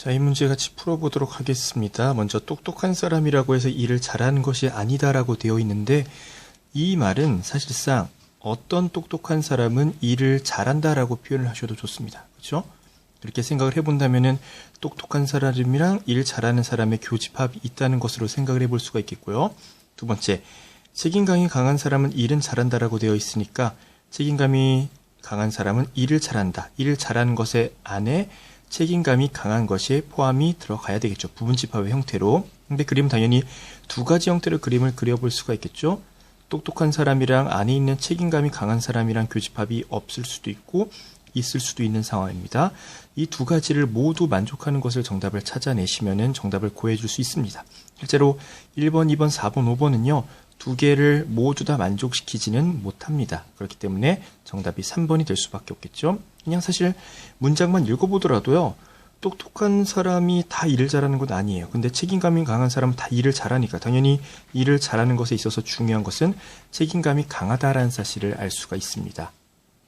자, 이 문제 같이 풀어보도록 하겠습니다. 먼저 똑똑한 사람이라고 해서 일을 잘하는 것이 아니다라고 되어 있는데 이 말은 사실상 어떤 똑똑한 사람은 일을 잘한다라고 표현을 하셔도 좋습니다. 그렇죠? 이렇게 생각을 해본다면은 똑똑한 사람이랑 일 잘하는 사람의 교집합이 있다는 것으로 생각을 해볼 수가 있겠고요. 두 번째, 책임감이 강한 사람은 일은 잘한다라고 되어 있으니까 책임감이 강한 사람은 일을 잘한다. 일을 잘하는 것에 안에 책임감이 강한 것이 포함이 들어가야 되겠죠. 부분집합의 형태로. 근데 그림 당연히 두 가지 형태로 그림을 그려볼 수가 있겠죠. 똑똑한 사람이랑 안에 있는 책임감이 강한 사람이랑 교집합이 없을 수도 있고 있을 수도 있는 상황입니다. 이 두 가지를 모두 만족하는 것을 정답을 찾아내시면 정답을 구해줄 수 있습니다. 실제로 1번, 2번, 4번, 5번은요. 두 개를 모두 다 만족시키지는 못합니다. 그렇기 때문에 정답이 3번이 될 수밖에 없겠죠. 그냥 사실 문장만 읽어보더라도요. 똑똑한 사람이 다 일을 잘하는 건 아니에요. 근데 책임감이 강한 사람은 다 일을 잘하니까 당연히 일을 잘하는 것에 있어서 중요한 것은 책임감이 강하다라는 사실을 알 수가 있습니다.